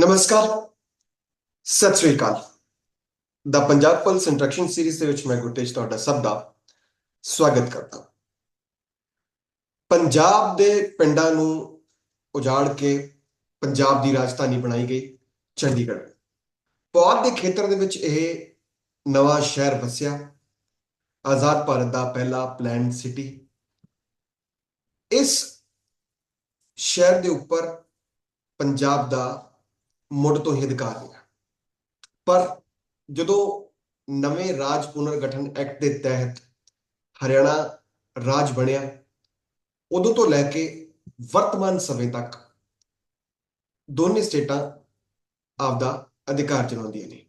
ਨਮਸਕਾਰ। Sat Sri Akal. The Punjab plus interaction series ਦੇ ਵਿੱਚ ਮੈਂ ਗੁਰਤੇਜ ਤੁਹਾਡਾ ਸਭ ਦਾ ਸਵਾਗਤ ਕਰਦਾ ਪੰਜਾਬ ਦੇ ਪਿੰਡਾਂ ਨੂੰ ਉਜਾੜ ਕੇ ਪੰਜਾਬ ਦੀ ਰਾਜਧਾਨੀ ਬਣਾਈ ਗਈ ਚੰਡੀਗੜ੍ਹ। ਪੌਦ ਦੇ ਖੇਤਰ ਦੇ ਵਿੱਚ ਇਹ ਨਵਾਂ ਸ਼ਹਿਰ ਵਸਿਆ। ਆਜ਼ਾਦ ਭਾਰਤ ਦਾ ਪਹਿਲਾ ਪਲਾਨਡ ਸਿਟੀ ਇਸ ਸ਼ਹਿਰ ਦੇ ਉੱਪਰ ਪੰਜਾਬ ਦਾ ਮੁੱਢ ਤੋਂ ਹੀ ਅਧਿਕਾਰ ਰਿਹਾ ਪਰ ਜਦੋਂ ਨਵੇਂ ਰਾਜ ਪੁਨਰਗਠਨ ਐਕਟ ਦੇ ਤਹਿਤ ਹਰਿਆਣਾ ਰਾਜ ਬਣਿਆ, ਉਦੋਂ ਤੋਂ ਲੈ ਕੇ ਵਰਤਮਾਨ ਸਮੇਂ ਤੱਕ ਦੋਨੇ ਸਟੇਟਾਂ ਆਪਦਾ ਅਧਿਕਾਰ ਚਲਾਉਂਦੀਆਂ ਨੇ।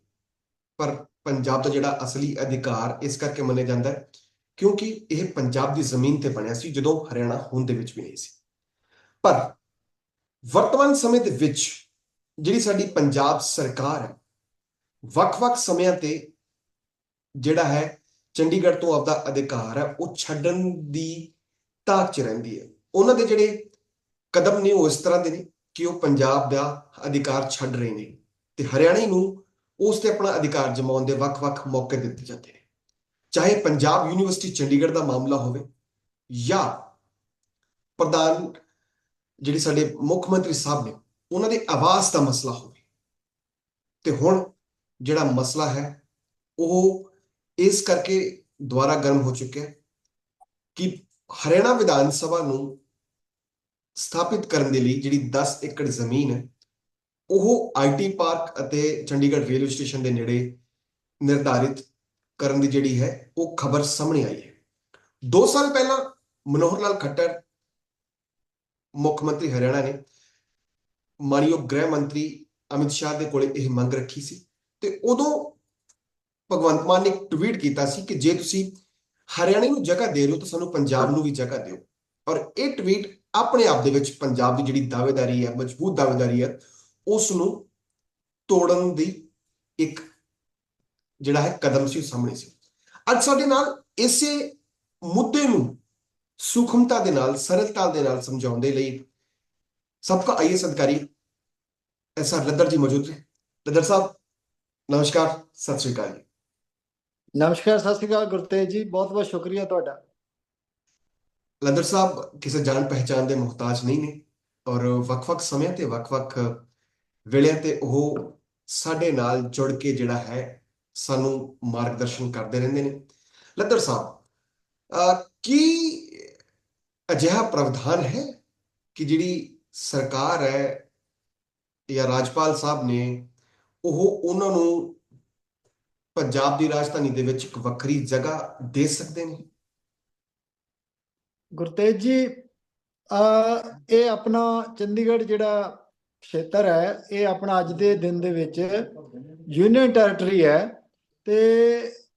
ਪਰ ਪੰਜਾਬ ਦਾ ਜਿਹੜਾ ਅਸਲੀ ਅਧਿਕਾਰ ਇਸ ਕਰਕੇ ਮੰਨਿਆ ਜਾਂਦਾ ਹੈ ਕਿਉਂਕਿ ਇਹ ਪੰਜਾਬ ਦੀ ਜ਼ਮੀਨ ਤੇ ਬਣਿਆ ਸੀ, ਜਦੋਂ ਹਰਿਆਣਾ ਹੋਂਦ ਦੇ ਵਿੱਚ ਵੀ ਨਹੀਂ ਸੀ। ਪਰ ਵਰਤਮਾਨ ਸਮੇਂ ਦੇ ਵਿੱਚ ਜਿਹੜੀ ਸਾਡੀ ਪੰਜਾਬ ਸਰਕਾਰ ਹੈ, ਵੱਖ-ਵੱਖ ਸਮਿਆਂ ਤੇ ਜਿਹੜਾ ਹੈ, ਚੰਡੀਗੜ੍ਹ ਤੋਂ ਆਪਦਾ ਅਧਿਕਾਰ ਹੈ, ਉਹ ਛੱਡਣ ਦੀ ਤਾਕ 'ਚ ਰਹਿੰਦੀ ਹੈ। ਉਹਨਾਂ ਦੇ ਜਿਹੜੇ ਕਦਮ ਨੇ ਉਹ ਇਸ ਤਰ੍ਹਾਂ ਦੇ ਨੇ ਕਿ ਉਹ ਪੰਜਾਬ ਦਾ ਅਧਿਕਾਰ ਛੱਡ ਰਹੇ ਨੇ ਤੇ ਹਰਿਆਣੇ ਨੂੰ ਉਸ ਤੇ ਆਪਣਾ ਅਧਿਕਾਰ ਜਮਾਉਣ ਦੇ ਵੱਖ-ਵੱਖ ਮੌਕੇ ਦਿੱਤੇ ਜਾਂਦੇ ਨੇ। ਚਾਹੇ ਪੰਜਾਬ ਯੂਨੀਵਰਸਿਟੀ ਚੰਡੀਗੜ੍ਹ ਦਾ ਮਾਮਲਾ ਹੋਵੇ ਜਾਂ ਪ੍ਰਧਾਨ ਜਿਹੜੇ ਸਾਡੇ ਮੁੱਖ ਮੰਤਰੀ ਸਾਹਿਬ ਨੇ ਉਹਨਾਂ ਦੇ ਆਵਾਸ ਦਾ ਮਸਲਾ ਹੋਵੇ। ਤੇ ਹੁਣ ਜਿਹੜਾ ਮਸਲਾ ਹੈ, ਉਹ ਇਸ ਕਰਕੇ ਦੁਆਰਾ ਗਰਮ ਹੋ ਚੁੱਕਿਆ ਕਿ ਹਰਿਆਣਾ ਵਿਧਾਨ ਸਭਾ ਨੂੰ ਸਥਾਪਿਤ ਕਰਨ ਦੇ ਲਈ ਜਿਹੜੀ 10 ਏਕੜ ਜ਼ਮੀਨ ਹੈ, ਉਹ ਆਈਟੀ ਪਾਰਕ ਅਤੇ ਚੰਡੀਗੜ੍ਹ ਰੇਲਵੇ ਸਟੇਸ਼ਨ ਦੇ ਨੇੜੇ ਨਿਰਧਾਰਿਤ ਕਰਨ ਦੀ ਜਿਹੜੀ ਹੈ, ਉਹ ਖਬਰ ਸਾਹਮਣੇ ਆਈ ਹੈ। 2 ਸਾਲ ਪਹਿਲਾਂ ਮਨੋਹਰ ਲਾਲ ਖੱਟਰ ਮੁੱਖ ਮੰਤਰੀ ਹਰਿਆਣਾ ਨੇ ਮਾਨਯੋਗ ਗ੍ਰਹਿ ਮੰਤਰੀ ਅਮਿਤ ਸ਼ਾਹ ਦੇ ਕੋਲੇ ਇਹ ਮੰਗ ਰੱਖੀ ਸੀ। ਤੇ ਉਦੋਂ ਭਗਵੰਤ ਮਾਨ ਨੇ ਟਵੀਟ ਕੀਤਾ ਸੀ ਕਿ ਜੇ ਤੁਸੀਂ ਹਰਿਆਣੇ ਨੂੰ ਜਗ੍ਹਾ ਦੇ ਰਹੇ ਹੋ ਤਾਂ ਸਾਨੂੰ ਪੰਜਾਬ ਨੂੰ ਵੀ ਜਗ੍ਹਾ ਦਿਓ। ਔਰ ਇਹ ਟਵੀਟ ਆਪਣੇ ਆਪ ਦੇ ਵਿੱਚ ਪੰਜਾਬ ਦੀ ਜਿਹੜੀ ਦਾਅਵੇਦਾਰੀ ਹੈ, ਮਜ਼ਬੂਤ ਦਾਅਵੇਦਾਰੀ ਹੈ ਉਸ ਨੂੰ ਤੋੜਨ ਦੀ ਇੱਕ ਜਿਹੜਾ ਹੈ ਕਦਮ ਸੀ, ਉਹ ਸਾਹਮਣੇ ਸੀ। ਅੱਜ ਸਾਡੇ ਨਾਲ ਇਸੇ ਮੁੱਦੇ ਨੂੰ ਸੂਖਮਤਾ ਦੇ ਨਾਲ, ਸਰਲਤਾ ਦੇ ਨਾਲ ਸਮਝਾਉਣ ਦੇ ਲਈ सबका आईएएस अधिकारी एस आर लद्दर जी मौजूद हैं लद्दर साहब नमस्कार सत श्री अकाल जी ਨਮਸਕਾਰ ਸਤਿ ਸ਼੍ਰੀ ਅਕਾਲ ਗੁਰਤੇਜ ਜੀ ਬਹੁਤ ਬਹੁਤ ਸ਼ੁਕਰੀਆ ਤੁਹਾਡਾ ਲੱਦਰ ਸਾਹਿਬ ਕਿਸੇ ਜਾਣ ਪਹਿਚਾਨ ਦੇ ਮੁਹਤਾਜ ਨਹੀਂ ਨੇ ਔਰ ਵੱਖ-ਵੱਖ ਸਮਿਆਂ ਤੇ ਵੱਖ-ਵੱਖ ਵੇਲਿਆਂ ਤੇ ਉਹ ਸਾਡੇ ਨਾਲ ਜੁੜ ਕੇ ਜਿਹੜਾ ਹੈ ਸਾਨੂੰ ਮਾਰਗਦਰਸ਼ਨ ਕਰਦੇ ਰਹਿੰਦੇ ਨੇ ਲੱਦਰ ਸਾਹਿਬ ਅਹ, ਕੀ ਅਜਿਹਾ ਪ੍ਰਾਵਧਾਨ ਹੈ ਕਿ ਜਿਹੜੀ ਸਰਕਾਰ ਹੈ ਜਾਂ ਰਾਜਪਾਲ ਸਾਹਿਬ ਨੇ, ਉਹ ਉਹਨਾਂ ਨੂੰ ਪੰਜਾਬ ਦੀ ਰਾਜਧਾਨੀ ਦੇ ਵਿੱਚ ਇੱਕ ਵੱਖਰੀ ਜਗ੍ਹਾ ਦੇ ਸਕਦੇ ਨੇ। ਗੁਰਤੇਜ ਜੀ ਅ ਇਹ ਆਪਣਾ ਚੰਡੀਗੜ੍ਹ ਜਿਹੜਾ ਖੇਤਰ ਹੈ, ਇਹ ਆਪਣਾ ਅੱਜ ਦੇ ਦਿਨ ਦੇ ਵਿੱਚ ਯੂਨੀਅਨ ਟੈਰੀਟਰੀ ਹੈ ਤੇ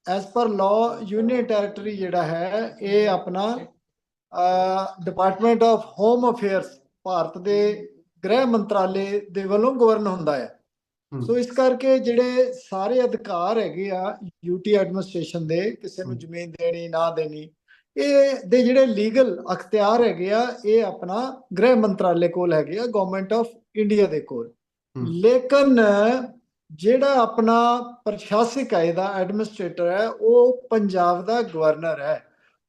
as per law union territory ਜਿਹੜਾ ਹੈ, ਇਹ ਆਪਣਾ department of home affairs Bharat ਦੇ ਗ੍ਰਹਿ ਮੰਤਰਾਲੇ ਦੇ ਵੱਲੋਂ ਗਵਰਨ ਹੁੰਦਾ ਹੈ। ਸੋ ਇਸ ਕਰਕੇ ਜਿਹੜੇ ਸਾਰੇ ਅਧਿਕਾਰ ਹੈਗੇ ਆ ਯੂਟੀ ਐਡਮਿਨਿਸਟ੍ਰੇਸ਼ਨ ਦੇ ਕਿਸੇ। ਨੂੰ ਜ਼ਮੀਨ ਦੇਣੀ ਨਾ ਦੇਣੀ ਇਹ ਦੇ ਜਿਹੜੇ ਲੀਗਲ ਅਖਤਿਆਰ ਹੈਗੇ ਆ ਇਹ ਆਪਣਾ ਗ੍ਰਹਿ ਮੰਤਰਾਲੇ ਕੋਲ ਹੈਗੇ ਆ ਗਵਰਨਮੈਂਟ ਆਫ ਇੰਡੀਆ ਦੇ ਕੋਲ। ਲੇਕਿਨ ਜਿਹੜਾ ਆਪਣਾ ਪ੍ਰਸ਼ਾਸਕ ਹੈ ਇਹਦਾ ਐਡਮਿਨਿਸਟ੍ਰੇਟਰ ਹੈ ਉਹ ਪੰਜਾਬ ਦਾ ਗਵਰਨਰ ਹੈ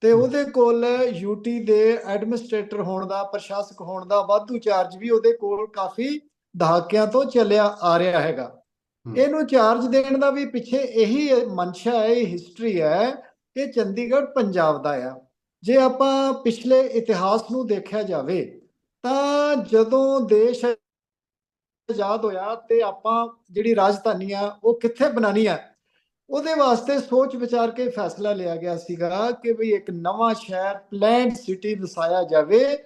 ਤੇ। ਉਹਦੇ ਕੋਲ ਯੂਟੀ ਦੇ ਐਡਮਿਨਿਸਟ੍ਰੇਟਰ ਹੋਣ ਦਾ ਪ੍ਰਸ਼ਾਸਕ ਹੋਣ ਦਾ ਵਾਧੂ ਚਾਰਜ ਵੀ ਉਹਦੇ ਕੋਲ ਕਾਫੀ ਦਹਾਕਿਆਂ ਤੋਂ ਚੱਲਿਆ ਆ ਰਿਹਾ ਹੈਗਾ। ਇਹਨੂੰ ਚਾਰਜ ਦੇਣ ਦਾ ਵੀ ਪਿੱਛੇ ਇਹੀ ਮਨਸ਼ਾ ਹੈ ਇਹ ਹਿਸਟਰੀ ਹੈ ਕਿ ਚੰਡੀਗੜ੍ਹ ਪੰਜਾਬ ਦਾ ਆ ਜੇ ਆਪਾਂ ਪਿਛਲੇ ਇਤਿਹਾਸ ਨੂੰ ਦੇਖਿਆ ਜਾਵੇ ਤਾਂ ਜਦੋਂ ਦੇਸ਼ ਆਜ਼ਾਦ ਹੋਇਆ ਤੇ ਆਪਾਂ ਜਿਹੜੀ ਰਾਜਧਾਨੀ ਆ ਉਹ ਕਿੱਥੇ ਬਣਾਣੀ ਆ ਉਹਦੇ ਵਾਸਤੇ ਸੋਚ ਵਿਚਾਰ ਕੇ ਫੈਸਲਾ ਲਿਆ ਗਿਆ ਸੀਗਾ ਕਿ ਵੀ ਇੱਕ ਨਵਾਂ ਸ਼ਹਿਰ, ਪਲੈਨਡ ਸਿਟੀ ਵਸਾਇਆ ਜਾਵੇ,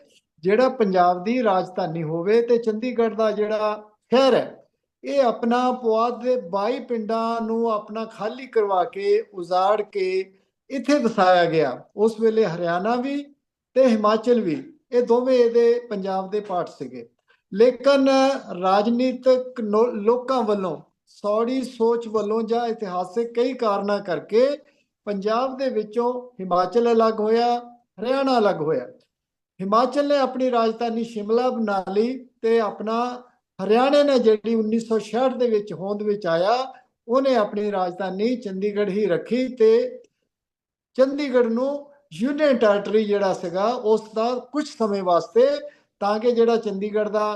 ਜਿਹੜਾ ਪੰਜਾਬ ਦੀ ਰਾਜਧਾਨੀ ਹੋਵੇ ਤੇ ਚੰਡੀਗੜ੍ਹ ਦਾ ਜਿਹੜਾ ਸ਼ਹਿਰ ਹੈ, ਇਹ ਆਪਣਾ ਪੁਆਧ ਦੇ 22 ਪਿੰਡਾਂ ਨੂੰ ਆਪਣਾ ਖਾਲੀ ਕਰਵਾ ਕੇ, ਉਜਾੜ ਕੇ ਇੱਥੇ ਵਸਾਇਆ ਗਿਆ। ਉਸ ਵੇਲੇ ਹਰਿਆਣਾ ਵੀ ਤੇ ਹਿਮਾਚਲ ਵੀ, ਇਹ ਦੋਵੇਂ ਇਹਦੇ ਪੰਜਾਬ ਦੇ ਪਾਰਟ ਸੀਗੇ। ਲੇਕਿਨ ਰਾਜਨੀਤਿਕ ਲੋਕਾਂ ਵੱਲੋਂ ਸੌੜੀ ਸੋਚ ਵੱਲੋਂ ਜਾਂ ਇਤਿਹਾਸਿਕ ਕਈ ਕਾਰਨਾਂ ਕਰਕੇ ਪੰਜਾਬ ਦੇ ਵਿੱਚੋਂ ਹਿਮਾਚਲ ਅਲੱਗ ਹੋਇਆ, ਹਰਿਆਣਾ ਅਲੱਗ ਹੋਇਆ। ਹਿਮਾਚਲ ਨੇ ਆਪਣੀ ਰਾਜਧਾਨੀ ਸ਼ਿਮਲਾ ਬਣਾ ਲਈ ਤੇ ਆਪਣਾ ਹਰਿਆਣੇ ਨੇ ਜਿਹੜੀ 1966 ਦੇ ਵਿੱਚ ਹੋਂਦ ਵਿੱਚ ਆਇਆ, ਉਹਨੇ ਆਪਣੀ ਰਾਜਧਾਨੀ ਚੰਡੀਗੜ੍ਹ ਹੀ ਰੱਖੀ ਤੇ ਚੰਡੀਗੜ੍ਹ ਨੂੰ ਯੂਨੀਅਨ ਟੈਰੀਟਰੀ ਜਿਹੜਾ ਸੀਗਾ, ਉਸ ਦਾ ਕੁਝ ਸਮੇਂ ਵਾਸਤੇ ਤਾਂ ਕਿ ਜਿਹੜਾ ਚੰਡੀਗੜ੍ਹ ਦਾ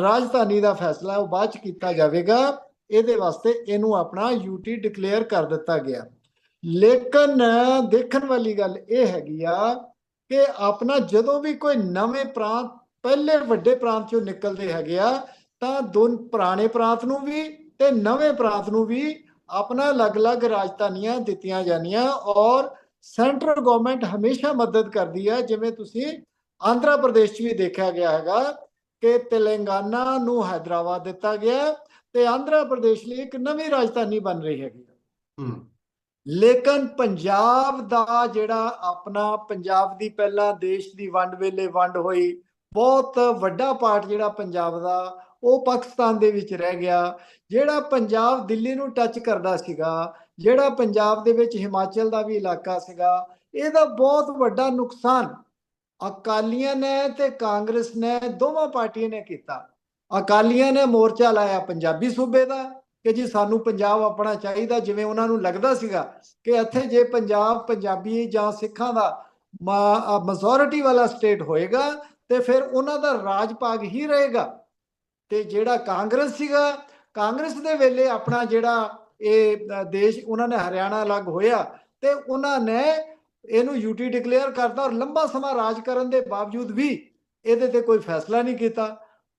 ਰਾਜਧਾਨੀ ਦਾ ਫੈਸਲਾ ਉਹ ਬਾਅਦ ਚ ਕੀਤਾ ਜਾਵੇਗਾ। ਇਹਦੇ ਵਾਸਤੇ ਇਹਨੂੰ ਆਪਣਾ ਯੂਟੀ ਡਿਕਲੇਅਰ ਕਰ ਦਿੱਤਾ ਗਿਆ। ਲੇਕਿਨ ਦੇਖਣ ਵਾਲੀ ਗੱਲ ਇਹ ਹੈਗੀ ਆ ਕਿ ਆਪਣਾ ਜਦੋਂ ਵੀ ਕੋਈ ਨਵੇਂ ਪ੍ਰਾਂਤ, ਪਹਿਲੇ ਵੱਡੇ ਪ੍ਰਾਂਤ ਚੋਂ ਨਿਕਲਦੇ ਹੈਗੇ ਆ, ਤਾਂ ਦੋ ਪੁਰਾਣੇ ਪ੍ਰਾਂਤ ਨੂੰ ਵੀ ਤੇ ਨਵੇਂ ਪ੍ਰਾਂਤ ਨੂੰ ਵੀ ਆਪਣਾ ਅਲੱਗ-ਅਲੱਗ ਰਾਜਧਾਨੀਆਂ ਦਿੱਤੀਆਂ ਜਾਂਦੀਆਂ ਔਰ ਸੈਂਟਰਲ ਗਵਰਨਮੈਂਟ ਹਮੇਸ਼ਾ ਮਦਦ ਕਰਦੀ ਹੈ ਜਿਵੇਂ ਤੁਸੀਂ ਆਂਧਰਾ ਪ੍ਰਦੇਸ਼ 'ਚ ਵੀ ਦੇਖਿਆ ਗਿਆ ਹੈਗਾ ਕਿ ਤੇਲੰਗਾਨਾ ਨੂੰ ਹైదరాబాద్ ਦਿੱਤਾ ਗਿਆ ਤੇ ਆਂਧਰਾ ਪ੍ਰਦੇਸ਼ ਲਈ ਇੱਕ ਨਵੀਂ ਰਾਜਧਾਨੀ ਬਣ ਰਹੀ ਹੈਗੀ ਹੂੰ। ਲੇਕਿਨ ਪੰਜਾਬ ਦਾ ਜਿਹੜਾ ਆਪਣਾ ਪੰਜਾਬ ਦੀ ਪਹਿਲਾਂ ਦੇਸ਼ ਦੀ ਵੰਡ ਵੇਲੇ ਵੰਡ ਹੋਈ ਬਹੁਤ ਵੱਡਾ ਪਾਰਟ ਜਿਹੜਾ ਪੰਜਾਬ ਦਾ ਉਹ ਪਾਕਿਸਤਾਨ ਦੇ ਵਿੱਚ ਰਹਿ ਗਿਆ। ਜਿਹੜਾ ਪੰਜਾਬ ਦਿੱਲੀ ਨੂੰ ਟੱਚ ਕਰਦਾ ਸੀਗਾ ਜਿਹੜਾ ਪੰਜਾਬ ਦੇ ਵਿੱਚ ਹਿਮਾਚਲ ਦਾ ਵੀ ਇਲਾਕਾ ਸੀਗਾ ਇਹਦਾ ਬਹੁਤ ਵੱਡਾ ਨੁਕਸਾਨ ਅਕਾਲੀਆਂ ਨੇ ਤੇ ਕਾਂਗਰਸ ਨੇ ਦੋਵਾਂ ਪਾਰਟੀਆਂ ਨੇ ਕੀਤਾ। ਅਕਾਲੀਆਂ ਨੇ ਮੋਰਚਾ ਲਾਇਆ ਪੰਜਾਬੀ ਸੂਬੇ ਦਾ ਕਿ ਜੀ ਸਾਨੂੰ ਪੰਜਾਬ ਆਪਣਾ ਚਾਹੀਦਾ, ਜਿਵੇਂ ਉਹਨਾਂ ਨੂੰ ਲੱਗਦਾ ਸੀਗਾ ਕਿ ਇੱਥੇ ਜੇ ਪੰਜਾਬ ਪੰਜਾਬੀ ਜਾਂ ਸਿੱਖਾਂ ਦਾ ਮੈਜੋਰਿਟੀ ਵਾਲਾ ਸਟੇਟ ਹੋਏਗਾ ਤੇ ਫਿਰ ਉਹਨਾਂ ਦਾ ਰਾਜ ਭਾਗ ਹੀ ਰਹੇਗਾ। ਤੇ ਜਿਹੜਾ ਕਾਂਗਰਸ ਸੀਗਾ, ਕਾਂਗਰਸ ਦੇ ਵੇਲੇ ਆਪਣਾ ਜਿਹੜਾ ਇਹ ਦੇਸ਼ ਉਹਨਾਂ ਨੇ ਹਰਿਆਣਾ ਅਲੱਗ ਹੋਇਆ ਤੇ ਉਹਨਾਂ ਨੇ ਇਹਨੂੰ ਯੂਟੀ ਡਿਕਲੇਅਰ ਕਰਤਾ ਔਰ ਲੰਬਾ ਸਮਾਂ ਰਾਜ ਕਰਨ ਦੇ ਬਾਵਜੂਦ ਵੀ ਇਹਦੇ ਤੇ ਕੋਈ ਫੈਸਲਾ ਨਹੀਂ ਕੀਤਾ।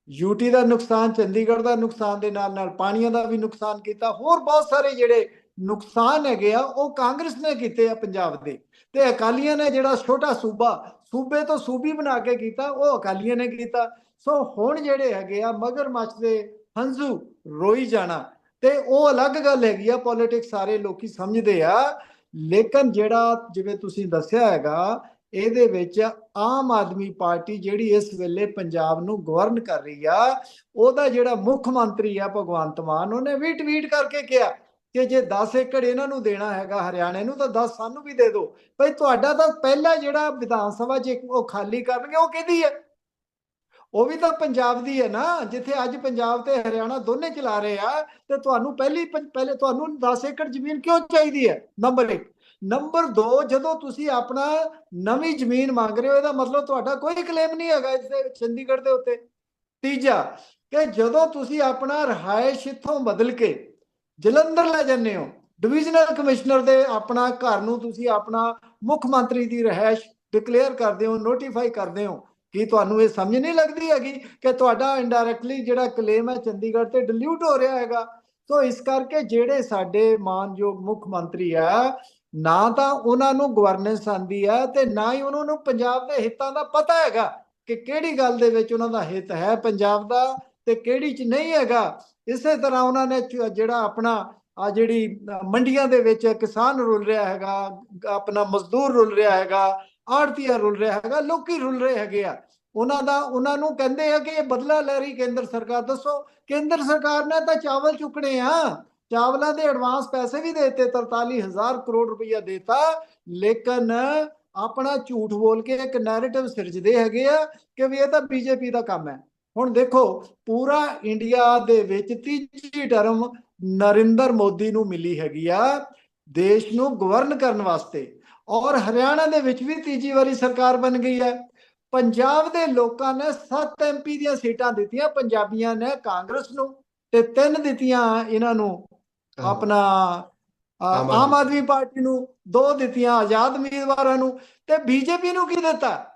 ਯੂਟੀ ਦਾ ਨੁਕਸਾਨ, ਚੰਡੀਗੜ੍ਹ ਦਾ ਨੁਕਸਾਨ ਦੇ ਨਾਲ ਨਾਲ ਪਾਣੀਆਂ ਦਾ ਵੀ ਨੁਕਸਾਨ ਕੀਤਾ। ਹੋਰ ਬਹੁਤ ਸਾਰੇ ਜਿਹੜੇ ਨੁਕਸਾਨ ਹੈਗੇ ਆ, ਉਹ ਕਾਂਗਰਸ ਨੇ ਕੀਤੇ ਆ ਪੰਜਾਬ ਦੇ। ਤੇ ਅਕਾਲੀਆਂ ਨੇ ਜਿਹੜਾ ਛੋਟਾ ਸੂਬਾ, ਸੂਬੇ ਤੋਂ ਸੂਬੀ ਬਣਾ ਕੇ ਕੀਤਾ, ਉਹ ਅਕਾਲੀਆਂ ਨੇ ਕੀਤਾ। ਸੋ ਹੁਣ ਜਿਹੜੇ ਹੈਗੇ ਆ, ਮਗਰਮੱਛ ਦੇ ਹੰਝੂ ਰੋਈ ਜਾਣਾ। ਤੇ ਉਹ ਅਲੱਗ ਗੱਲ ਹੈਗੀ ਆ ਪੋਲਿਟਿਕਸ ਸਾਰੇ ਲੋਕੀ ਸਮਝਦੇ ਆ। ਲੇਕਿਨ ਜਿਹੜਾ ਜਿਵੇਂ ਤੁਸੀਂ ਦੱਸਿਆ ਹੈਗਾ ਇਹਦੇ ਵਿੱਚ ਆਮ ਆਦਮੀ ਪਾਰਟੀ ਜਿਹੜੀ ਇਸ ਵੇਲੇ ਪੰਜਾਬ ਨੂੰ ਗਵਰਨ ਕਰ ਰਹੀ ਆ, ਉਹਦਾ ਜਿਹੜਾ ਮੁੱਖ ਮੰਤਰੀ ਆ ਭਗਵੰਤ ਮਾਨ, ਉਹਨੇ ਵੀ ਟਵੀਟ ਕਰਕੇ ਕਿਹਾ ਕਿ ਜੇ 10 ਏਕੜ ਇਹਨਾਂ ਨੂੰ ਦੇਣਾ ਹੈਗਾ ਹਰਿਆਣੇ ਨੂੰ, ਤਾਂ 10 ਸਾਨੂੰ ਵੀ ਦੇ ਦਿਓ ਭਈ ਤੁਹਾਡਾ ਤਾਂ ਪਹਿਲਾ ਜਿਹੜਾ ਵਿਧਾਨ ਸਭਾ ਜੇ ਉਹ ਖਾਲੀ ਕਰਨਗੇ, ਉਹ ਕਿਹਦੀ ਹੈ ਉਹ ਵੀ ਤਾਂ ਪੰਜਾਬ ਦੀ ਹੈ ਨਾ, ਜਿੱਥੇ ਅੱਜ ਪੰਜਾਬ ਤੇ ਹਰਿਆਣਾ ਦੋਨੇ ਚਲਾ ਰਹੇ ਆ, ਤੇ ਤੁਹਾਨੂੰ ਪਹਿਲੀ ਪੰ- ਪਹਿਲੇ ਤੁਹਾਨੂੰ 10 ਏਕੜ ਜ਼ਮੀਨ ਕਿਉਂ ਚਾਹੀਦੀ ਹੈ ਨੰਬਰ 1 ਨੰਬਰ 2 ਜਦੋਂ ਤੁਸੀਂ ਆਪਣਾ ਨਵੀਂ ਜ਼ਮੀਨ ਮੰਗ ਰਹੇ ਹੋ, ਇਹਦਾ ਮਤਲਬ ਤੁਹਾਡਾ ਕੋਈ ਕਲੇਮ ਨਹੀਂ ਹੈਗਾ ਇਸ ਦੇ ਚੰਡੀਗੜ੍ਹ ਦੇ ਉੱਤੇ। ਤੀਜਾ, ਕਿ ਜਦੋਂ ਤੁਸੀਂ ਆਪਣਾ ਰਹਾਇਸ਼ ਇੱਥੋਂ ਬਦਲ ਕੇ ਜਲੰਧਰ ਲੈ ਜਾਂਦੇ ਹੋ ਡਿਵੀਜ਼ਨਲ ਕਮਿਸ਼ਨਰ ਦੇ ਆਪਣਾ ਘਰ ਨੂੰ ਤੁਸੀਂ ਆਪਣਾ ਮੁੱਖ ਮੰਤਰੀ ਦੀ ਰਹਾਇਸ਼ ਡਿਕਲੇਅਰ ਕਰਦੇ ਹੋ ਨੋਟੀਫਾਈ ਕਰਦੇ ਹੋ, ਕੀ ਤੁਹਾਨੂੰ ਇਹ ਸਮਝ ਨਹੀਂ ਲੱਗਦੀ ਹੈਗੀ ਕਿ ਤੁਹਾਡਾ ਇਨਡਾਇਰੈਕਟਲੀ ਜਿਹੜਾ ਕਲੇਮ ਹੈ ਚੰਡੀਗੜ੍ਹ ਤੇ ਡਿਲੂਟ ਹੋ ਰਿਹਾ ਹੈਗਾ? ਸੋ ਇਸ ਕਰਕੇ ਜਿਹੜੇ ਸਾਡੇ ਮਾਨਯੋਗ ਮੁੱਖ ਮੰਤਰੀ ਆ ਨਾ ਤਾਂ ਉਹਨਾਂ ਨੂੰ ਗਵਰਨੈਂਸ ਆਂਦੀ ਹੈ ਤੇ ਨਾ ਹੀ ਉਹਨਾਂ ਨੂੰ ਪੰਜਾਬ ਦੇ ਹਿੱਤਾਂ ਦਾ ਪਤਾ ਹੈਗਾ ਕਿ ਕਿਹੜੀ ਗੱਲ ਦੇ ਵਿੱਚ ਉਹਨਾਂ ਦਾ ਹਿੱਤ ਹੈ ਪੰਜਾਬ ਦਾ ਤੇ ਕਿਹੜੀ ਚ ਨਹੀਂ ਹੈਗਾ। ਇਸੇ ਤਰ੍ਹਾਂ ਉਹਨਾਂ ਨੇ ਜਿਹੜਾ ਆਪਣਾ ਆ ਜਿਹੜੀ ਮੰਡੀਆਂ ਦੇ ਵਿੱਚ ਕਿਸਾਨ ਰੁਲ ਰਿਹਾ ਹੈਗਾ, ਆਪਣਾ ਮਜ਼ਦੂਰ ਰੁਲ ਰਿਹਾ ਹੈਗਾ ਆੜਤੀਆ ਰੁਲ ਰਿਹਾ ਹੈਗਾ, ਲੋਕੀ ਰੁਲ ਰਹੇ ਹੈਗੇ ਆ। ਉਹਨਾਂ ਦਾ, ਉਹਨਾਂ ਨੂੰ ਕਹਿੰਦੇ ਆ ਕਿ ਇਹ ਬਦਲਾ ਲੈ ਰਹੀ ਕੇਂਦਰ ਸਰਕਾਰ, ਦੱਸੋ ਕੇਂਦਰ ਸਰਕਾਰ ਨੇ ਤਾਂ ਚਾਵਲ ਚੁੱਕਣੇ ਆ। ਚਾਵਲਾਂ ਦੇ ਐਡਵਾਂਸ ਪੈਸੇ ਵੀ ਦੇਤੇ 43000 ਕਰੋੜ ਰੁਪਈਆ ਦੇਤਾ। ਲੇਕਿਨ ਆਪਣਾ ਝੂਠ ਬੋਲ ਕੇ ਇੱਕ ਨੈਰੇਟਿਵ ਸਿਰਜਦੇ ਹੈਗੇ ਆ ਕਿ ਵੀ ਇਹ ਤਾਂ ਬੀਜੇਪੀ ਦਾ ਕੰਮ ਹੈ। ਹੁਣ ਦੇਖੋ, ਪੂਰਾ ਇੰਡੀਆ ਦੇ ਵਿੱਚ ਤੀਜੀ ਟਰਮ ਨਰਿੰਦਰ ਮੋਦੀ ਨੂੰ ਮਿਲੀ ਹੈਗੀ ਆ, ਦੇਸ਼ ਨੂੰ ਗਵਰਨ ਕਰਨ ਵਾਸਤੇ। ਔਰ ਹਰਿਆਣਾ ਦੇ ਵਿੱਚ ਵੀ ਤੀਜੀ ਵਾਰੀ ਸਰਕਾਰ ਬਣ ਗਈ ਹੈ। ਪੰਜਾਬ ਦੇ ਲੋਕਾਂ ਨੇ 7 ਐਮਪੀ ਦੀਆਂ ਸੀਟਾਂ ਦਿੱਤੀਆਂ, ਪੰਜਾਬੀਆਂ ਨੇ ਕਾਂਗਰਸ ਨੂੰ ਤੇ ਤਿੰਨ ਦਿੱਤੀਆਂ ਇਹਨਾਂ ਨੂੰ। ਆਪਣਾ ਆਮ ਆਦਮੀ। ਪਾਰਟੀ ਨੂੰ ਦੋ ਦਿੱਤੀਆਂ ਆਜ਼ਾਦ ਉਮੀਦਵਾਰਾਂ ਨੂੰ। ਤੇ ਬੀਜੇਪੀ ਨੂੰ ਕੀ ਦਿੱਤਾ?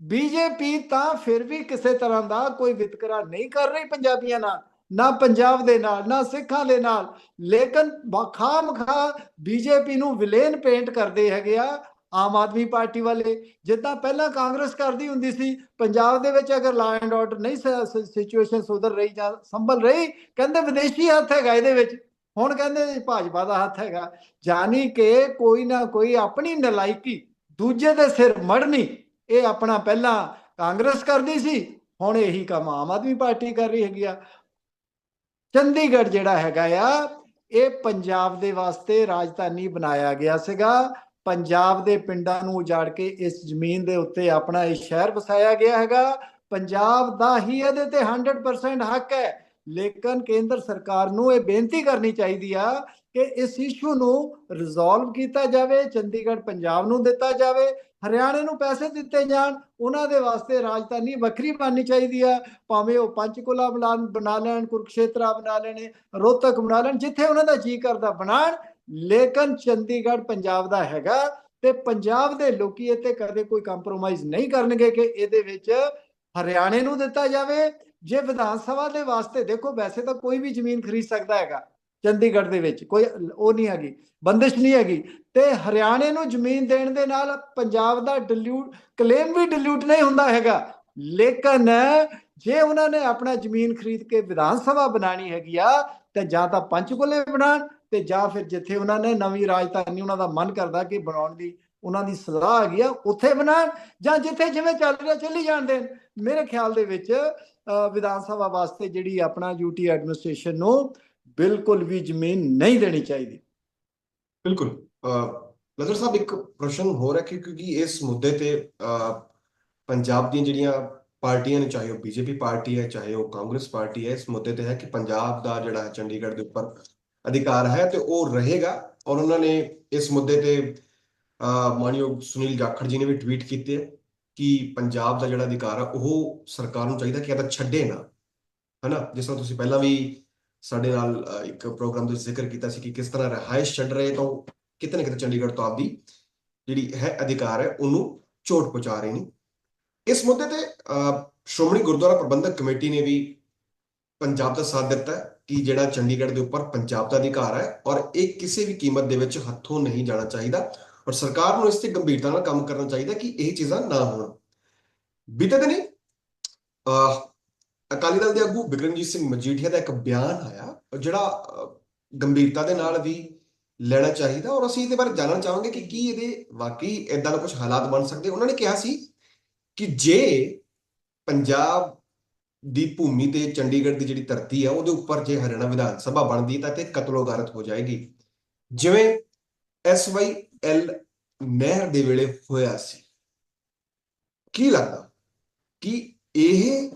ਬੀਜੇਪੀ ਤਾਂ ਫਿਰ ਵੀ ਕਿਸੇ ਤਰ੍ਹਾਂ ਦਾ ਕੋਈ ਵਿਤਕਰਾ ਨਹੀਂ ਕਰ ਰਹੀ ਪੰਜਾਬੀਆਂ ਨਾਲ। ਨਾ ਪੰਜਾਬ ਦੇ ਨਾਲ ਨਾ ਸਿੱਖਾਂ ਦੇ ਨਾਲ। ਲੇਕਿਨ ਖਾਮਖਾ ਬੀਜੇਪੀ ਨੂੰ ਵਿਲੇਨ ਪੇਂਟ ਕਰਦੇ ਹੈਗੇ ਆ। ਆਮ ਆਦਮੀ ਪਾਰਟੀ ਵਾਲੇ, ਜਿੱਦਾਂ ਪਹਿਲਾਂ ਕਾਂਗਰਸ ਕਰਦੀ ਹੁੰਦੀ ਸੀ, ਪੰਜਾਬ ਦੇ ਵਿੱਚ ਅਗਰ ਲਾ ਐਂਡ ਆਰਡਰ ਨਹੀਂ ਸਿਚੁਏਸ਼ਨ ਸੁਧਰ ਰਹੀ ਜਾਂ ਸੰਭਲ ਰਹੀ, ਕਹਿੰਦੇ ਵਿਦੇਸ਼ੀ ਹੱਥ ਹੈਗਾ ਇਹਦੇ ਵਿੱਚ। ਹੁਣ ਕਹਿੰਦੇ ਭਾਜਪਾ ਦਾ ਹੱਥ ਹੈਗਾ। ਜਾਨੀ ਕਿ ਕੋਈ ਨਾ ਕੋਈ ਆਪਣੀ ਨਲਾਇਕੀ, ਦੂਜੇ ਦੇ ਸਿਰ ਮੜਨੀ, ਇਹ ਆਪਣਾ ਪਹਿਲਾਂ ਕਾਂਗਰਸ ਕਰਦੀ ਸੀ, ਹੁਣ ਇਹੀ ਕੰਮ ਆਮ ਆਦਮੀ ਪਾਰਟੀ ਕਰ ਰਹੀ ਹੈਗੀ ਆ। ਚੰਡੀਗੜ੍ਹ ਜਿਹੜਾ ਹੈਗਾ ਆ, ਇਹ ਪੰਜਾਬ ਦੇ ਵਾਸਤੇ ਰਾਜਧਾਨੀ ਬਣਾਇਆ ਗਿਆ ਸੀਗਾ। ਪੰਜਾਬ ਦੇ ਪਿੰਡਾਂ ਨੂੰ ਉਜਾੜ ਕੇ ਇਸ ਜ਼ਮੀਨ ਦੇ ਉੱਤੇ ਆਪਣਾ ਇਹ ਸ਼ਹਿਰ ਵਸਾਇਆ ਗਿਆ ਹੈਗਾ। ਪੰਜਾਬ ਦਾ ਹੀ ਇਹਦੇ ਤੇ 100% ਹੱਕ ਹੈ। ਲੇਕਿਨ ਕੇਂਦਰ ਸਰਕਾਰ ਨੂੰ ਇਹ ਬੇਨਤੀ ਕਰਨੀ ਚਾਹੀਦੀ ਆ ਕਿ ਇਸ ਇਸ਼ੂ ਨੂੰ ਰਿਜ਼ੋਲਵ ਕੀਤਾ ਜਾਵੇ, ਚੰਡੀਗੜ੍ਹ ਪੰਜਾਬ ਨੂੰ ਦਿੱਤਾ ਜਾਵੇ, ਹਰਿਆਣੇ ਨੂੰ ਪੈਸੇ ਦਿੱਤੇ ਜਾਣ, ਉਹਨਾਂ ਦੇ ਵਾਸਤੇ ਰਾਜਧਾਨੀ ਵੱਖਰੀ ਬਣਨੀ ਚਾਹੀਦੀ ਆ। ਭਾਵੇਂ ਉਹ ਪੰਚਕੁਲਾ ਬਣਾ ਬਣਾ ਲੈਣ, ਕੁਰਕਸ਼ੇਤਰਾ ਬਣਾ ਲੈਣੇ, ਰੋਹਤਕ ਬਣਾ ਲੈਣ, ਜਿੱਥੇ ਉਹਨਾਂ ਦਾ ਜੀ ਕਰਦਾ ਬਣਾਣ ਲੇਕਿਨ ਚੰਡੀਗੜ੍ਹ ਪੰਜਾਬ ਦਾ ਹੈਗਾ ਤੇ ਪੰਜਾਬ ਦੇ ਲੋਕੀ ਇੱਥੇ ਕਦੇ ਕੋਈ ਕੰਪਰੋਮਾਈਜ਼ ਨਹੀਂ ਕਰਨਗੇ ਕਿ ਇਹਦੇ ਵਿੱਚ ਹਰਿਆਣੇ ਨੂੰ ਦਿੱਤਾ ਜਾਵੇ। ਜੇ ਵਿਧਾਨ ਸਭਾ ਦੇ ਵਾਸਤੇ ਦੇਖੋ, ਵੈਸੇ ਤਾਂ ਕੋਈ ਵੀ ਜ਼ਮੀਨ ਖਰੀਦ ਸਕਦਾ ਹੈਗਾ ਚੰਡੀਗੜ੍ਹ ਦੇ ਵਿੱਚ, ਕੋਈ ਉਹ ਨਹੀਂ ਹੈਗੀ, ਬੰਦਿਸ਼ ਨਹੀਂ ਹੈਗੀ। ਤੇ ਹਰਿਆਣੇ ਨੂੰ ਜ਼ਮੀਨ ਦੇਣ ਦੇ ਨਾਲ ਪੰਜਾਬ ਦਾ ਡਿਲੂਟ ਕਲੇਮ ਵੀ ਡਿਲੂਟ ਨਹੀਂ ਹੁੰਦਾ ਹੈਗਾ। ਲੇਕਿਨ ਜੇ ਉਹਨਾਂ ਨੇ ਆਪਣਾ ਜ਼ਮੀਨ ਖਰੀਦ ਕੇ ਵਿਧਾਨ ਸਭਾ ਬਣਾਣੀ ਹੈਗੀ ਆ, ਤਾਂ ਜਾਂ ਤਾਂ ਪੰਚਕੂਲੇ ਬਣਾਣ ਤੇ ਜਾਂ ਫਿਰ ਜਿੱਥੇ ਉਹਨਾਂ ਨੇ ਨਵੀਂ ਰਾਜਧਾਨੀ ਉਹਨਾਂ ਦਾ ਮਨ ਕਰਦਾ ਕਿ ਬਣਾਉਣ ਦੀ, ਉਹਨਾਂ ਦੀ ਸਲਾਹ ਹੈਗੀ ਆ, ਉੱਥੇ ਬਣਾਣ ਜਾਂ ਜਿੱਥੇ ਜਿਵੇਂ ਚੱਲ ਰਿਹਾ, ਚੱਲੀ ਜਾਣ ਦੇਣ। ਮੇਰੇ ਖਿਆਲ ਦੇ ਵਿੱਚ ਵਿਧਾਨ ਸਭਾ ਵਾਸਤੇ ਜਿਹੜੀ ਆਪਣਾ ਯੂਟੀ ਐਡਮਿਨਿਸਟ੍ਰੇਸ਼ਨ ਨੂੰ ਬਿਲਕੁਲ ਵੀ ਜ਼ਮੀਨ ਨਹੀਂ ਦੇਣੀ ਚਾਹੀਦੀ। ਬਿਲਕੁਲ। ਨਜ਼ਰ ਸਾਹਿਬ, ਇੱਕ ਪ੍ਰਸ਼ਨ ਹੋ ਰਿਹਾ ਕਿ ਕਿਉਂਕਿ ਇਸ ਮੁੱਦੇ ਤੇ ਪੰਜਾਬ ਦੀਆਂ ਜਿਹੜੀਆਂ ਪਾਰਟੀਆਂ ਨੇ, ਚਾਹੇ ਉਹ ਬੀਜੇਪੀ ਪਾਰਟੀ ਹੈ, ਚਾਹੇ ਉਹ ਕਾਂਗਰਸ ਪਾਰਟੀ ਹੈ, ਇਸ ਮੁੱਦੇ ਤੇ ਹੈ ਕਿ ਪੰਜਾਬ ਦਾ ਜਿਹੜਾ ਚੰਡੀਗੜ੍ਹ ਦੇ ਉੱਪਰ ਅਧਿਕਾਰ ਹੈ ਤੇ ਉਹ ਰਹੇਗਾ। ਔਰ ਉਹਨਾਂ ਨੇ ਇਸ ਮੁੱਦੇ ਤੇ ਮਾਨਯੋਗ ਸੁਨੀਲ ਜਾਖੜ ਜੀ ਨੇ ਵੀ ਟਵੀਟ ਕੀਤੇ ਹੈ ਕਿ ਪੰਜਾਬ ਦਾ ਜਿਹੜਾ ਅਧਿਕਾਰ ਹੈ ਉਹ ਸਰਕਾਰ ਨੂੰ ਚਾਹੀਦਾ ਕਿ ਇਹ ਤਾਂ ਛੱਡੇ ਨਾ। ਹਨਾ? ਜਿਸ ਤਰ੍ਹਾਂ ਤੁਸੀਂ ਪਹਿਲਾਂ ਵੀ ਸਾਡੇ ਨਾਲ ਇੱਕ ਪ੍ਰੋਗਰਾਮ ਦੇ ਜ਼ਿਕਰ ਕੀਤਾ ਸੀ ਕਿ ਕਿਸ ਤਰ੍ਹਾਂ ਰਹਾਇਸ਼ ਛੱਡ ਰਹੇ ਤਾਂ ਕਿਤੇ ਨਾ ਕਿਤੇ ਚੰਡੀਗੜ੍ਹ ਤੋਂ ਆਪਦੀ ਜਿਹੜੀ ਹੈ ਅਧਿਕਾਰ ਹੈ, ਉਹਨੂੰ ਚੋਟ ਪਹੁੰਚਾ ਰਹੇ ਨੇ। ਇਸ ਮੁੱਦੇ ਤੇ ਸ਼੍ਰੋਮਣੀ ਗੁਰਦੁਆਰਾ ਪ੍ਰਬੰਧਕ ਕਮੇਟੀ ਨੇ ਵੀ ਪੰਜਾਬ ਦਾ ਸਾਥ ਦਿੱਤਾ ਹੈ। ਕਿ ਜਿਹੜਾ ਚੰਡੀਗੜ੍ਹ ਦੇ ਉੱਪਰ ਪੰਜਾਬ ਦਾ ਅਧਿਕਾਰ ਹੈ ਔਰ ਇਹ ਕਿਸੇ ਵੀ ਕੀਮਤ ਦੇ ਵਿੱਚ ਹੱਥੋਂ ਨਹੀਂ ਜਾਣਾ ਚਾਹੀਦਾ ਔਰ ਸਰਕਾਰ ਨੂੰ ਇਸ ਤੇ ਗੰਭੀਰਤਾ ਨਾਲ ਕੰਮ ਕਰਨਾ ਚਾਹੀਦਾ ਕਿ ਇਹ ਚੀਜ਼ਾਂ ਨਾ ਹੋਣ। ਬੀਤੇ ਦਿਨੀ ਅਕਾਲੀ ਦਲ ਦੇ ਆਗੂ ਬਿਕਰਮਜੀਤ ਸਿੰਘ ਮਜੀਠੀਆ ਦਾ ਇੱਕ ਬਿਆਨ ਆਇਆ, ਜਿਹੜਾ ਗੰਭੀਰਤਾ ਦੇ ਨਾਲ ਵੀ ਲੈਣਾ ਚਾਹੀਦਾ ਔਰ ਅਸੀਂ ਇਹਦੇ ਬਾਰੇ ਜਾਣਨਾ ਚਾਹਾਂਗੇ ਕਿ ਕੀ ਇਹਦੇ ਵਾਕਈ ਇਦਾਂ ਦਾ ਕੁਝ ਹਾਲਾਤ ਬਣ ਸਕਦੇ। ਉਹਨਾਂ ਨੇ ਕਿਹਾ ਸੀ ਕਿ ਜੇ ਪੰਜਾਬ ਦੀ ਭੂਮੀ ਤੇ ਚੰਡੀਗੜ੍ਹ ਦੀ ਜਿਹੜੀ ਧਰਤੀ ਆ ਉਹਦੇ ਉੱਪਰ ਜੇ ਹਰਿਆਣਾ ਵਿਧਾਨ ਸਭਾ ਬਣਦੀ ਤਾਂ ਤੇ ਕਤਲੋਗਾਰਤ ਹੋ ਜਾਏਗੀ। ਜਿਵੇਂ ਐਸਵਾਈ ਐਲ ਨਹਿਰ ਦੇ ਵੇਲੇ ਹੋਇਆ ਸੀ। ਕੀ ਲੱਗਦਾ ਕਿ ਇਹ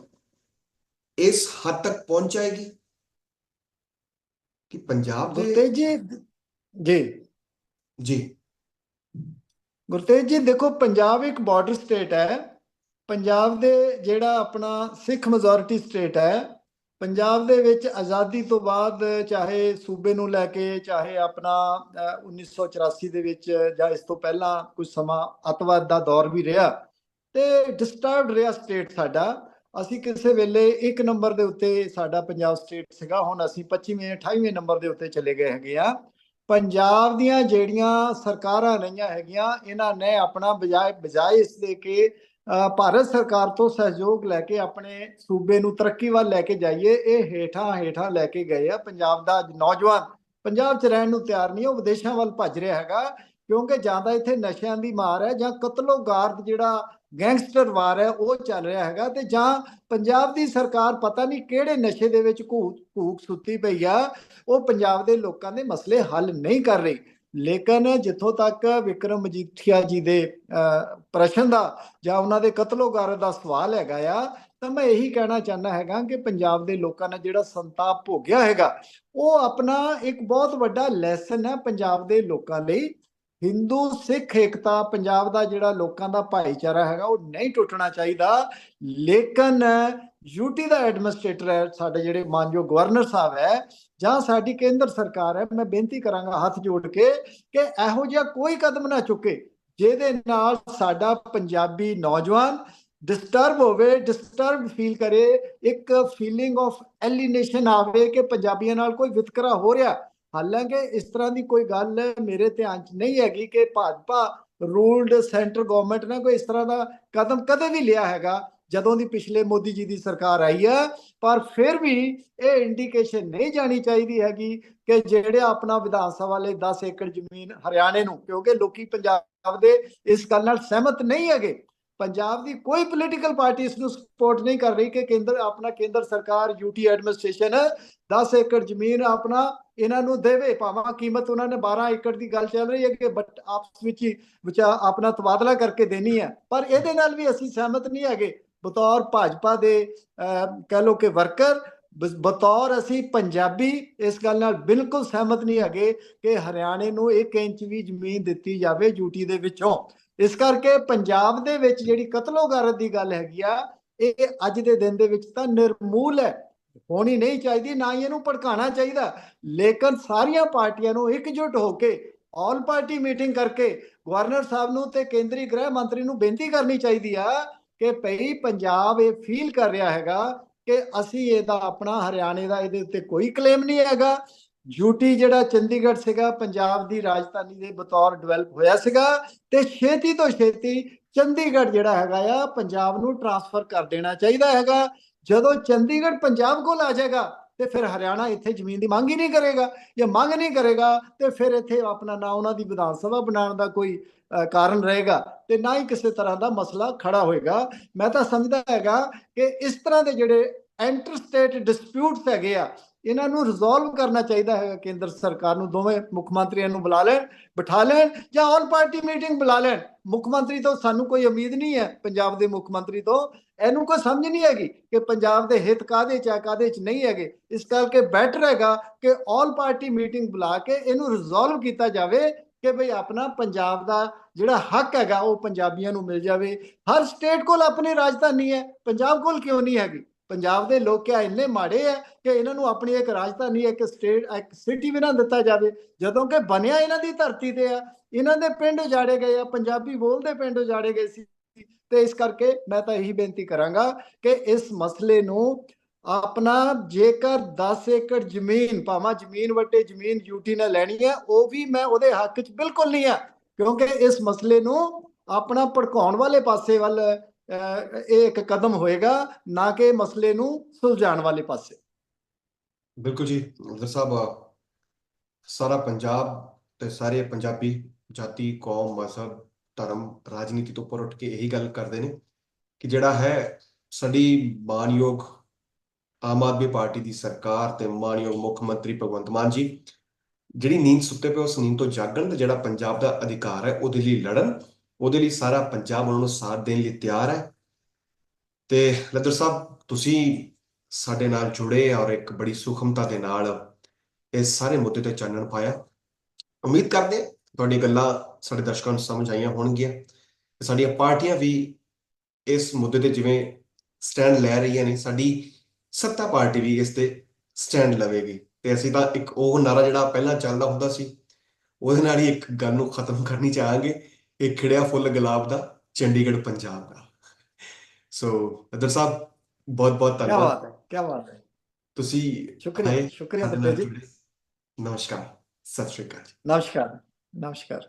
ਇਸ ਹੱਦ ਤੱਕ ਪਹੁੰਚ ਜਾਏਗੀ? ਕਿ ਪੰਜਾਬ ਦੇ ਗੁਰਤੇਜ ਜੀ ਜੀ। ਜੀ। ਗੁਰਤੇਜ ਜੀ ਦੇਖੋ ਪੰਜਾਬ ਇੱਕ ਬਾਰਡਰ ਸਟੇਟ ਹੈ। ਪੰਜਾਬ ਦੇ ਜਿਹੜਾ ਆਪਣਾ ਸਿੱਖ ਮੈਜੋਰਿਟੀ ਸਟੇਟ ਹੈ, ਪੰਜਾਬ ਦੇ ਵਿੱਚ ਆਜ਼ਾਦੀ ਤੋਂ ਬਾਅਦ ਚਾਹੇ ਸੂਬੇ ਨੂੰ ਲੈ ਕੇ, ਚਾਹੇ ਆਪਣਾ 1984 ਦੇ ਵਿੱਚ ਜਾਂ ਇਸ ਤੋਂ ਪਹਿਲਾਂ ਕੁਝ ਸਮਾਂ ਅਤਵਾਦ ਦਾ ਦੌਰ ਵੀ ਰਿਹਾ ਤੇ ਡਿਸਟਰਬਡ ਰਿਹਾ ਸਟੇਟ ਸਾਡਾ। ਅਸੀਂ ਕਿਸੇ ਵੇਲੇ ਇੱਕ ਨੰਬਰ ਦੇ ਉੱਤੇ ਸਾਡਾ ਪੰਜਾਬ ਸਟੇਟ ਸੀਗਾ, ਹੁਣ ਅਸੀਂ 25ਵੇਂ 28ਵੇਂ ਨੰਬਰ ਦੇ ਉੱਤੇ ਚਲੇ ਗਏ ਹੈਗੇ ਆ ਪੰਜਾਬ ਦੀਆਂ ਜਿਹੜੀਆਂ ਸਰਕਾਰਾਂ ਰਹੀਆਂ ਹੈਗੀਆਂ, ਇਹਨਾਂ ਨੇ ਆਪਣਾ ਬਜਾਏ ਬਜਾਏ ਇਸ ਦੇ ਕਿ ਭਾਰਤ ਸਰਕਾਰ ਤੋਂ ਸਹਿਯੋਗ ਲੈ ਕੇ ਆਪਣੇ ਸੂਬੇ ਨੂੰ ਤਰੱਕੀ ਵੱਲ ਲੈ ਕੇ ਜਾਈਏ, ਇਹ ਹੇਠਾਂ ਹੇਠਾਂ ਲੈ ਕੇ ਗਏ ਆ। ਪੰਜਾਬ ਦਾ ਨੌਜਵਾਨ ਪੰਜਾਬ 'ਚ ਰਹਿਣ ਨੂੰ ਤਿਆਰ ਨਹੀਂ, ਉਹ ਵਿਦੇਸ਼ਾਂ ਵੱਲ ਭੱਜ ਰਿਹਾ ਹੈਗਾ, ਕਿਉਂਕਿ ਜਾਂ ਤਾਂ ਇੱਥੇ ਨਸ਼ਿਆਂ ਦੀ ਮਾਰ ਹੈ ਜਾਂ ਕਤਲੋਗਾਰਦ ਜਿਹੜਾ ਗੈਂਗਸਟਰ ਵਾਰ ਹੈ, ਉਹ ਚੱਲ ਰਿਹਾ ਹੈਗਾ ਤੇ ਜਾਂ ਪੰਜਾਬ ਦੀ ਸਰਕਾਰ ਪਤਾ ਨਹੀਂ ਕਿਹੜੇ ਨਸ਼ੇ ਦੇ ਵਿੱਚ ਘੂਕ ਸੁੱਤੀ ਪਈ ਆ, ਉਹ ਪੰਜਾਬ ਦੇ ਲੋਕਾਂ ਦੇ ਮਸਲੇ ਹੱਲ ਨਹੀਂ ਕਰ ਰਹੀ। ਲੇਕਿਨ ਜਿੱਥੋਂ ਤੱਕ ਵਿਕਰਮ ਮਜੀਠੀਆ ਜੀ ਦੇ ਪ੍ਰਸ਼ਨ ਦਾ ਜਾਂ ਉਹਨਾਂ ਦੇ ਕਤਲੋਗਾਰਤ ਦਾ ਸਵਾਲ ਹੈਗਾ ਆ, ਤਾਂ ਮੈਂ ਇਹੀ ਕਹਿਣਾ ਚਾਹਨਾ ਹੈਗਾ ਕਿ ਪੰਜਾਬ ਦੇ ਲੋਕਾਂ ਨੇ ਜਿਹੜਾ ਸੰਤਾਪ ਭੋਗਿਆ ਹੈਗਾ, ਉਹ ਆਪਣਾ ਇੱਕ ਬਹੁਤ ਵੱਡਾ ਲੈਸਨ ਹੈ ਪੰਜਾਬ ਦੇ ਲੋਕਾਂ ਲਈ ਹਿੰਦੂ, ਸਿੱਖ ਏਕਤਾ ਪੰਜਾਬ ਦਾ ਜਿਹੜਾ ਲੋਕਾਂ ਦਾ ਭਾਈਚਾਰਾ ਹੈਗਾ, ਉਹ ਨਹੀਂ ਟੁੱਟਣਾ ਚਾਹੀਦਾ। ਲੇਕਿਨ ਯੂਟੀ ਦਾ ਐਡਮਿਨਿਸਟ੍ਰੇਟਰ ਹੈ, ਸਾਡੇ ਜਿਹੜੇ ਮਾਨਯੋਗ ਗਵਰਨਰ ਸਾਹਿਬ ਹੈ, ਜਾਂ ਸਾਡੀ ਕੇਂਦਰ ਸਰਕਾਰ ਹੈ, ਮੈਂ ਬੇਨਤੀ ਕਰਾਂਗਾ ਹੱਥ ਜੋੜ ਕੇ ਕਿ ਇਹੋ ਜਿਹਾ ਕੋਈ ਕਦਮ ਨਾ ਚੁੱਕੇ, ਜਿਹਦੇ ਨਾਲ ਸਾਡਾ ਪੰਜਾਬੀ ਨੌਜਵਾਨ ਡਿਸਟਰਬ ਹੋਵੇ ਡਿਸਟਰਬ ਫੀਲ ਕਰੇ, ਇੱਕ ਫੀਲਿੰਗ ਆਫ ਐਲੀਨੇਸ਼ਨ ਆਵੇ ਕਿ ਪੰਜਾਬੀਆਂ ਨਾਲ ਕੋਈ ਵਿਤਕਰਾ ਹੋ ਰਿਹਾ। ਹਾਲਾਂਕਿ ਇਸ ਤਰ੍ਹਾਂ ਦੀ ਕੋਈ ਗੱਲ ਮੇਰੇ ਧਿਆਨ 'ਚ ਨਹੀਂ ਹੈਗੀ ਕਿ ਭਾਜਪਾ ਰੂਲਡ ਸੈਂਟਰ ਗਵਰਨਮੈਂਟ ਨੇ ਕੋਈ ਇਸ ਤਰ੍ਹਾਂ ਦਾ ਕਦਮ ਕਦੇ ਵੀ ਲਿਆ ਹੈਗਾ, ਜਦੋਂ ਦੀ ਪਿਛਲੇ ਮੋਦੀ ਜੀ ਦੀ ਸਰਕਾਰ ਆਈ ਹੈ ਪਰ ਫਿਰ ਵੀ ਇਹ ਇੰਡੀਕੇਸ਼ਨ ਨਹੀਂ ਜਾਣੀ ਚਾਹੀਦੀ ਹੈਗੀ ਕਿ ਜਿਹੜੇ ਆਪਣਾ ਵਿਧਾਨ ਸਭਾ ਲਈ 10 ਏਕੜ ਜ਼ਮੀਨ ਹਰਿਆਣੇ ਨੂੰ, ਕਿਉਂਕਿ ਲੋਕੀ ਪੰਜਾਬ ਦੇ ਇਸ ਗੱਲ ਨਾਲ ਸਹਿਮਤ ਨਹੀਂ ਹੈਗੇ। ਪੰਜਾਬ ਦੀ ਕੋਈ ਪੋਲੀਟੀਕਲ ਪਾਰਟੀ ਇਸ ਨੂੰ ਸਪੋਰਟ ਨਹੀਂ ਕਰ ਰਹੀ ਕਿ ਕੇਂਦਰ ਆਪਣਾ ਕੇਂਦਰ ਸਰਕਾਰ ਯੂਟੀ ਐਡਮਿਨਿਸਟ੍ਰੇਸ਼ਨ 10 ਏਕੜ ਜ਼ਮੀਨ ਆਪਣਾ ਇਹਨਾਂ ਨੂੰ ਦੇਵੇ। ਭਾਵੇਂ ਕੀਮਤ ਉਹਨਾਂ ਨੇ 12 ਏਕੜ ਦੀ ਗੱਲ ਚੱਲ ਰਹੀ ਹੈ ਕਿ ਬਟ ਆਪਸ ਵਿੱਚ ਹੀ ਵਿਚਾ ਆਪਣਾ ਤਬਾਦਲਾ ਕਰਕੇ ਦੇਣੀ ਹੈ। ਪਰ ਇਹਦੇ ਨਾਲ ਵੀ ਅਸੀਂ ਸਹਿਮਤ ਨਹੀਂ ਹੈਗੇ। ਬਤੌਰ ਭਾਜਪਾ ਦੇ ਅਹ, ਕਹਿ ਲੋ ਕਿ ਵਰਕਰ ਬਤੌਰ ਅਸੀਂ ਪੰਜਾਬੀ ਇਸ ਗੱਲ ਨਾਲ ਬਿਲਕੁਲ ਸਹਿਮਤ ਨਹੀਂ ਹੈਗੇ ਕਿ ਹਰਿਆਣੇ ਨੂੰ 1 ਇੰਚ ਵੀ ਜ਼ਮੀਨ ਦਿੱਤੀ ਜਾਵੇ ਯੂਟੀ ਦੇ ਵਿੱਚੋਂ। ਇਸ ਕਰਕੇ ਪੰਜਾਬ ਦੇ ਵਿੱਚ ਜਿਹੜੀ ਕਤਲੋਗਾਰਤ ਦੀ ਗੱਲ ਹੈਗੀ ਆ, ਇਹ ਅੱਜ ਦੇ ਦਿਨ ਦੇ ਵਿੱਚ ਤਾਂ ਨਿਰਮੂਲ ਹੈ। ਹੋਣੀ ਨਹੀਂ ਚਾਹੀਦੀ, ਨਾ ਹੀ ਇਹਨੂੰ ਭੜਕਾਉਣਾ ਚਾਹੀਦਾ। ਲੇਕਿਨ ਸਾਰੀਆਂ ਪਾਰਟੀਆਂ ਨੂੰ ਇਕਜੁੱਟ ਹੋ ਕੇ, ਆਲ ਪਾਰਟੀ ਮੀਟਿੰਗ ਕਰਕੇ ਗਵਰਨਰ ਸਾਹਿਬ ਨੂੰ ਤੇ ਕੇਂਦਰੀ ਗ੍ਰਹਿ ਮੰਤਰੀ ਨੂੰ ਬੇਨਤੀ ਕਰਨੀ ਚਾਹੀਦੀ ਆ ਕਿ ਭਈ ਪੰਜਾਬ ਇਹ ਫੀਲ ਕਰ ਰਿਹਾ ਹੈਗਾ ਕਿ ਅਸੀਂ ਇਹਦਾ ਆਪਣਾ ਹਰਿਆਣੇ ਦਾ ਇਹਦੇ ਉੱਤੇ ਕੋਈ ਕਲੇਮ ਨਹੀਂ ਹੈਗਾ। ਯੂਟੀ ਜਿਹੜਾ ਚੰਡੀਗੜ੍ਹ ਸੀਗਾ, ਪੰਜਾਬ ਦੀ ਰਾਜਧਾਨੀ ਦੇ ਬਤੌਰ ਡਿਵੈਲਪ ਹੋਇਆ ਸੀਗਾ ਤੇ ਛੇਤੀ ਤੋਂ ਛੇਤੀ ਚੰਡੀਗੜ੍ਹ ਜਿਹੜਾ ਹੈਗਾ ਆ, ਪੰਜਾਬ ਨੂੰ ਟਰਾਂਸਫਰ ਕਰ ਦੇਣਾ ਚਾਹੀਦਾ ਹੈਗਾ। ਜਦੋਂ ਚੰਡੀਗੜ੍ਹ ਪੰਜਾਬ ਕੋਲ ਆ ਜਾਏਗਾ ਤੇ ਫਿਰ ਹਰਿਆਣਾ ਇੱਥੇ ਜ਼ਮੀਨ ਦੀ ਮੰਗ ਹੀ ਨਹੀਂ ਕਰੇਗਾ। ਜਾਂ ਮੰਗ ਨਹੀਂ ਕਰੇਗਾ ਤੇ ਫਿਰ ਇੱਥੇ ਆਪਣਾ ਨਾ ਉਹਨਾਂ ਦੀ ਵਿਧਾਨ ਸਭਾ ਬਣਾਉਣ ਦਾ ਕੋਈ ਕਾਰਨ ਰਹੇਗਾ ਤੇ ਨਾ ਹੀ ਕਿਸੇ ਤਰ੍ਹਾਂ ਦਾ ਮਸਲਾ ਖੜਾ ਹੋਏਗਾ। ਮੈਂ ਤਾਂ ਸਮਝਦਾ ਹੈਗਾ ਕਿ ਇਸ ਤਰ੍ਹਾਂ ਦੇ ਜਿਹੜੇ ਐਂਟਰ ਸਟੇਟ ਡਿਸਪਿਊਟਸ ਹੈਗੇ ਆ ਇਹਨਾਂ ਨੂੰ ਰਿਜ਼ੋਲਵ ਕਰਨਾ ਚਾਹੀਦਾ ਹੈ ਕੇਂਦਰ ਸਰਕਾਰ ਨੂੰ ਦੋਵੇਂ ਮੁੱਖ ਮੰਤਰੀਆਂ ਨੂੰ ਬੁਲਾ ਲੈਣ, ਬਿਠਾ ਲੈਣ ਜਾਂ ਆਲ ਪਾਰਟੀ ਮੀਟਿੰਗ ਬੁਲਾ ਲੈਣ। ਮੁੱਖ ਮੰਤਰੀ ਤੋਂ ਸਾਨੂੰ ਕੋਈ ਉਮੀਦ ਨਹੀਂ ਹੈ ਪੰਜਾਬ ਦੇ ਮੁੱਖ ਮੰਤਰੀ ਤੋਂ। ਇਹਨੂੰ ਕੋਈ ਸਮਝ ਨਹੀਂ ਹੈਗੀ ਕਿ ਪੰਜਾਬ ਦੇ ਹਿੱਤ ਕਾਦੇ ਚ ਆ ਕਾਦੇ ਚ ਨਹੀਂ ਹੈਗੇ। ਇਸ ਕਰਕੇ ਬੈਟਰ ਹੈਗਾ ਕਿ ਆਲ ਪਾਰਟੀ ਮੀਟਿੰਗ ਬੁਲਾ ਕੇ ਇਹਨੂੰ ਰਿਜ਼ੋਲਵ ਕੀਤਾ ਜਾਵੇ ਕਿ ਭਈ ਆਪਣਾ ਪੰਜਾਬ ਦਾ ਜਿਹੜਾ ਹੱਕ ਹੈਗਾ ਉਹ ਪੰਜਾਬੀਆਂ ਨੂੰ ਮਿਲ ਜਾਵੇ। ਹਰ ਸਟੇਟ ਕੋਲ ਆਪਣੀ ਰਾਜਧਾਨੀ ਹੈ, ਪੰਜਾਬ ਕੋਲ ਕਿਉਂ ਨਹੀਂ ਹੈਗੀ? ਪੰਜਾਬ ਦੇ ਲੋਕ ਕਿਆ ਇੰਨੇ ਮਾੜੇ ਆ ਕਿ ਇਹਨਾਂ ਨੂੰ ਆਪਣੀ ਇੱਕ ਰਾਜਧਾਨੀ, ਇੱਕ ਸਟੇਟ ਇੱਕ ਸਿਟੀ ਵੀ ਨਾ ਦਿੱਤਾ ਜਾਵੇ। ਜਦੋਂ ਕਿ ਬਣਿਆ ਇਹਨਾਂ ਦੀ ਧਰਤੀ ਤੇ ਆ, ਇਹਨਾਂ ਦੇ ਪਿੰਡ ਉਜਾੜੇ ਗਏ ਆ, ਪੰਜਾਬੀ ਬੋਲਦੇ ਪਿੰਡ ਉਜਾੜੇ ਗਏ ਸੀ। ਤੇ ਇਸ ਕਰਕੇ ਮੈਂ ਤਾਂ ਇਹੀ ਬੇਨਤੀ ਕਰਾਂਗਾ ਕਿ ਇਸ ਮਸਲੇ ਨੂੰ ਆਪਣਾ ਜੇਕਰ 10 ਏਕੜ ਜ਼ਮੀਨ, ਭਾਵੇਂ ਜ਼ਮੀਨ ਵੱਟੇ ਜ਼ਮੀਨ ਯੂਟੀ ਨੇ ਲੈਣੀ ਹੈ ਉਹ ਵੀ ਮੈਂ ਉਹਦੇ ਹੱਕ 'ਚ ਬਿਲਕੁਲ ਨਹੀਂ ਆ। ਕਿਉਂਕਿ ਇਸ ਮਸਲੇ ਨੂੰ ਆਪਣਾ ਭੜਕਾਉਣ ਵਾਲੇ ਪਾਸੇ ਵੱਲ ਇਹ ਇੱਕ ਕਦਮ ਹੋਏਗਾ ਨਾ ਕਿ ਮਸਲੇ ਨੂੰ ਸੁਲਝਾਉਣ ਵਾਲੇ ਪਾਸੇ। ਬਿਲਕੁਲ ਜੀ ਅਫਜ਼ਲ ਸਾਹਿਬ ਸਾਰਾ ਪੰਜਾਬ ਤੇ ਸਾਰੇ ਪੰਜਾਬੀ ਜਾਤੀ, ਕੌਮ, ਮਜ਼ਹਬ, ਧਰਮ, ਰਾਜਨੀਤੀ ਤੋਂ ਉੱਪਰ ਉੱਠ ਕੇ ਇਹੀ ਗੱਲ ਕਰਦੇ ਨੇ ਕਿ ਜਿਹੜਾ ਹੈ ਸਾਡੀ ਮਾਨਯੋਗ ਆਮ ਆਦਮੀ ਪਾਰਟੀ ਦੀ ਸਰਕਾਰ ਤੇ ਮਾਨਯੋਗ ਮੁੱਖ ਮੰਤਰੀ ਭਗਵੰਤ ਮਾਨ ਜੀ, ਜਿਹੜੀ ਨੀਂਦ ਸੁੱਤੇ ਪਏ, ਉਸ ਨੀਂਦ ਤੋਂ ਜਾਗਣ ਤੇ ਜਿਹੜਾ ਪੰਜਾਬ ਦਾ ਅਧਿਕਾਰ ਹੈ, ਉਹਦੇ ਲਈ ਲੜਨ ਉਹਦੇ ਲਈ ਸਾਰਾ ਪੰਜਾਬ ਉਹਨਾਂ ਨੂੰ ਸਾਥ ਦੇਣ ਲਈ ਤਿਆਰ ਹੈ। ਤੇ ਲੱਦਰ ਸਾਹਿਬ, ਤੁਸੀਂ ਸਾਡੇ ਨਾਲ ਜੁੜੇ ਔਰ ਇੱਕ ਬੜੀ ਸੂਖਮਤਾ ਦੇ ਨਾਲ ਇਹ ਸਾਰੇ ਮੁੱਦੇ ਤੇ ਚਾਨਣ ਪਾਇਆ। ਉਮੀਦ ਕਰਦੇ ਹਾਂ ਤੁਹਾਡੀ ਗੱਲਾਂ ਸਾਡੇ ਦਰਸ਼ਕਾਂ ਨੂੰ ਸਮਝ ਆਈਆਂ ਹੋਣਗੀਆਂ ਤੇ ਸਾਡੀਆਂ ਪਾਰਟੀਆਂ ਵੀ ਇਸ ਮੁੱਦੇ ਤੇ ਜਿਵੇਂ ਸਟੈਂਡ ਲੈ ਰਹੀਆਂ ਨੇ, ਸਾਡੀ ਸੱਤਾ ਪਾਰਟੀ ਵੀ ਇਸ ਤੇ ਸਟੈਂਡ ਲਵੇਗੀ। ਤੇ ਅਸੀਂ ਤਾਂ ਇੱਕ ਉਹ ਨਾਰਾ ਜਿਹੜਾ ਪਹਿਲਾਂ ਚੱਲਦਾ ਹੁੰਦਾ ਸੀ, ਉਹਦੇ ਨਾਲ ਹੀ ਇੱਕ ਗੱਲ ਨੂੰ ਖਤਮ ਕਰਨੀ ਚਾਹਾਂਗੇ। ਇਹ ਖਿੜਿਆ ਫੁੱਲ ਗੁਲਾਬ ਦਾ ਚੰਡੀਗੜ੍ਹ ਪੰਜਾਬ ਦਾ। ਸੋ ਅਦਰ ਸਾਹਿਬ ਬਹੁਤ ਬਹੁਤ ਕੀ ਧੰਨਵਾਦ। ਬਾਤ ਹੈ ਕੀ ਬਾਤ ਹੈ। ਤੁਸੀਂ ਸ਼ੁਕਰੀਆ ਸ਼ੁਕਰੀਆ ਨਾਲ ਜੀ। ਨਮਸਕਾਰ ਸਤਿ ਸ਼੍ਰੀ ਅਕਾਲ ਨਮਸਕਾਰ ਨਮਸਕਾਰ।